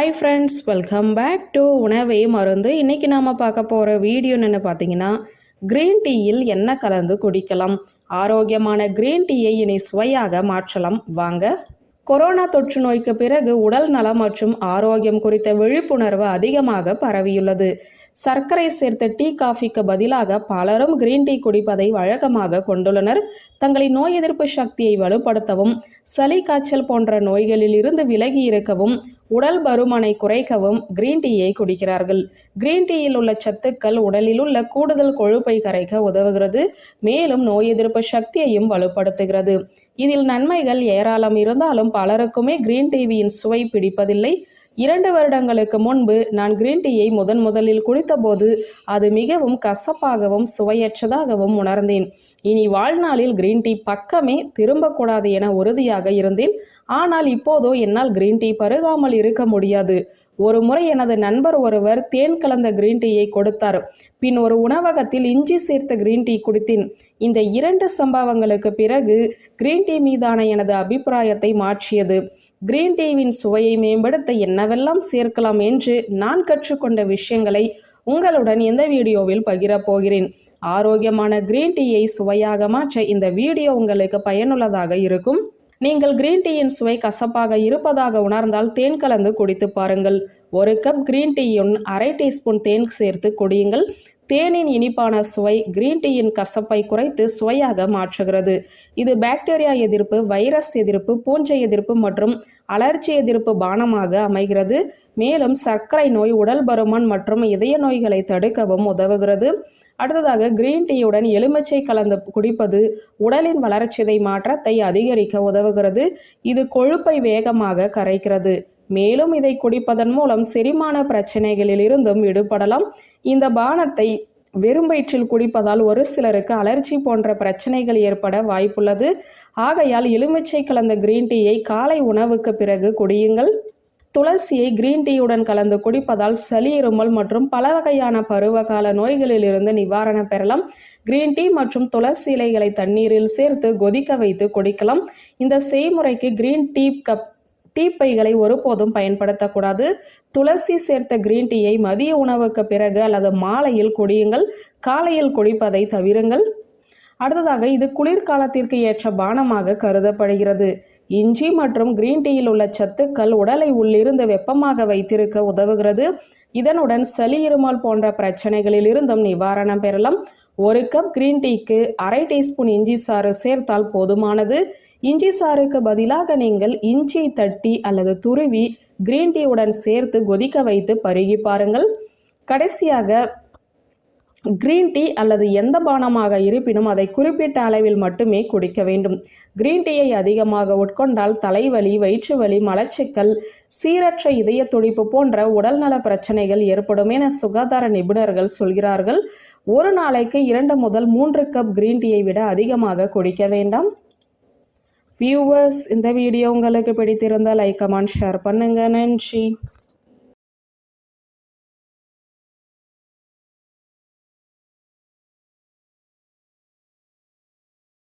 Hi friends welcome back to உணவை மருந்து. இன்றைக்கி நாம் பார்க்க போகிற வீடியோ என்னென்னு பார்த்தீங்கன்னா க்ரீன் டீயில் என்ன கலந்து குடிக்கலாம்? ஆரோக்கியமான க்ரீன் டீயை இனி சுவையாக மாற்றலாம். வாங்க. கொரோனா தொற்று நோய்க்கு பிறகு உடல் நலம் மற்றும் ஆரோக்கியம் குறித்த விழிப்புணர்வு அதிகமாக பரவியுள்ளது. சர்க்கரை சேர்த்த டீ காஃபிக்கு பதிலாக பலரும் கிரீன் டீ குடிப்பதை வழக்கமாக கொண்டுள்ளனர். தங்களின் நோய் எதிர்ப்பு சக்தியை வலுப்படுத்தவும் சளி காய்ச்சல் போன்ற நோய்களில் இருந்து விலகி இருக்கவும் உடல் பருமனை குறைக்கவும் கிரீன் டீயை குடிக்கிறார்கள். கிரீன் டீயில் உள்ள சத்துக்கள் உடலில் உள்ள கூடுதல் கொழுப்பை கரைக்க உதவுகிறது மேலும் நோய் எதிர்ப்பு சக்தியையும் வலுப்படுத்துகிறது. இதில் நன்மைகள் ஏராளம் இருந்தாலும் பலருக்குமே கிரீன் டீவியின் சுவை பிடிப்பதில்லை. இரண்டு வருடங்களுக்கு முன்பு நான் கிரீன் டீயை முதன் முதலில் குடித்தபோது அது மிகவும் கசப்பாகவும் சுவையற்றதாகவும் உணர்ந்தேன். இனி வாழ்நாளில் கிரீன் டீ பக்கமே திரும்பக்கூடாது என உறுதியாக இருந்தேன். ஆனால் இப்போதோ என்னால் கிரீன் டீ பருகாமல் இருக்க முடியாது. ஒரு முறை எனது நண்பர் ஒருவர் தேன் கலந்த கிரீன் டீயை கொடுத்தார். பின் ஒரு உணவகத்தில் இஞ்சி சேர்த்த கிரீன் டீ குடித்தேன். இந்த இரண்டு சம்பவங்களுக்கு பிறகு கிரீன் டீ மீதான எனது அபிப்பிராயத்தை மாற்றியது. கிரீன் டீவின் சுவையை மேம்படுத்த என்னவெல்லாம் சேர்க்கலாம் என்று நான் கற்றுக்கொண்ட விஷயங்களை உங்களுடன் இந்த வீடியோவில் பகிரப் போகிறேன். ஆரோக்கியமான கிரீன் டீயை சுவையாக மாற்ற இந்த வீடியோ உங்களுக்கு பயனுள்ளதாக இருக்கும். நீங்கள் கிரீன் டீயின் சுவை கசப்பாக இருப்பதாக உணர்ந்தால் தேன் கலந்து குடித்து பாருங்கள். ஒரு கப் கிரீன் டீயுடன் அரை டீஸ்பூன் தேன் சேர்த்து குடியுங்கள். தேனின் இனிப்பான சுவை கிரீன் டீயின் கசப்பை குறைத்து சுவையாக மாற்றுகிறது. இது பாக்டீரியா எதிர்ப்பு வைரஸ் எதிர்ப்பு பூஞ்சை எதிர்ப்பு மற்றும் அலர்ஜி எதிர்ப்பு பானமாக அமைகிறது. மேலும் சர்க்கரை நோய் உடல் பருமன் மற்றும் இதய நோய்களை தடுக்கவும் உதவுகிறது. அடுத்ததாக கிரீன் டீயுடன் எலுமிச்சை கலந்து குடிப்பது உடலின் வளர்ச்சிதை மாற்றத்தை அதிகரிக்க உதவுகிறது. இது கொழுப்பை வேகமாக கரைக்கிறது. மேலும் இதை குடிப்பதன் மூலம் செரிமான பிரச்சனைகளில் இருந்தும் விடுபடலாம். இந்த பானத்தை வெறும் வயிற்றில் குடிப்பதால் ஒரு சிலருக்கு அலர்ஜி போன்ற பிரச்சனைகள் ஏற்பட வாய்ப்புள்ளது. ஆகையால் எலுமிச்சை கலந்த கிரீன் டீயை காலை உணவுக்கு பிறகு குடியுங்கள். துளசியை கிரீன் டீயுடன் கலந்து குடிப்பதால் சளி இருமல் மற்றும் பல வகையான பருவகால நோய்களிலிருந்து நிவாரணம் பெறலாம். கிரீன் டீ மற்றும் துளசி இலைகளை தண்ணீரில் சேர்த்து கொதிக்க வைத்து குடிக்கலாம். இந்த செய்முறைக்கு கிரீன் டீ கப் டீப்பைகளை ஒருபோதும் பயன்படுத்தக்கூடாது. துளசி சேர்த்த கிரீன் டீயை மதிய உணவுக்கு பிறகு அல்லது மாலையில் குடியுங்கள். காலையில் குடிப்பதை தவிருங்கள். அடுத்ததாக இது குளிர்காலத்திற்கு ஏற்ற பானமாக கருதப்படுகிறது. இஞ்சி மற்றும் கிரீன் டீயில் உள்ள சத்துக்கள் உடலை உள்ளிருந்து வெப்பமாக வைத்திருக்க உதவுகிறது. இதனுடன் சளி இருமல் போன்ற பிரச்சனைகளில் இருந்தும் நிவாரணம் பெறலாம். ஒரு கப் கிரீன் டீக்கு அரை டீஸ்பூன் இஞ்சி சாறு சேர்த்தால் போதுமானது. இஞ்சி சாறுக்கு பதிலாக நீங்கள் இஞ்சியை தட்டி அல்லது துருவி கிரீன் டீயுடன் சேர்த்து கொதிக்க வைத்து பருகி பாருங்கள். கடைசியாக கிரீன் டீ அல்லது எந்த பானமாக இருப்பினும் அதை குறிப்பிட்ட அளவில் மட்டுமே குடிக்க வேண்டும். கிரீன் டீயை அதிகமாக உட்கொண்டால் தலைவலி வயிற்று வலி மலச்சிக்கல் சீரற்ற இதய துடிப்பு போன்ற உடல்நல பிரச்சனைகள் ஏற்படும் என சுகாதார நிபுணர்கள் சொல்கிறார்கள். ஒரு நாளைக்கு இரண்டு முதல் மூன்று கப் கிரீன் டீயை விட அதிகமாக குடிக்க வேண்டாம். வியூவர்ஸ் இந்த வீடியோ உங்களுக்கு பிடித்திருந்தால் லைக் கமெண்ட் ஷேர் பண்ணுங்க. நன்றி.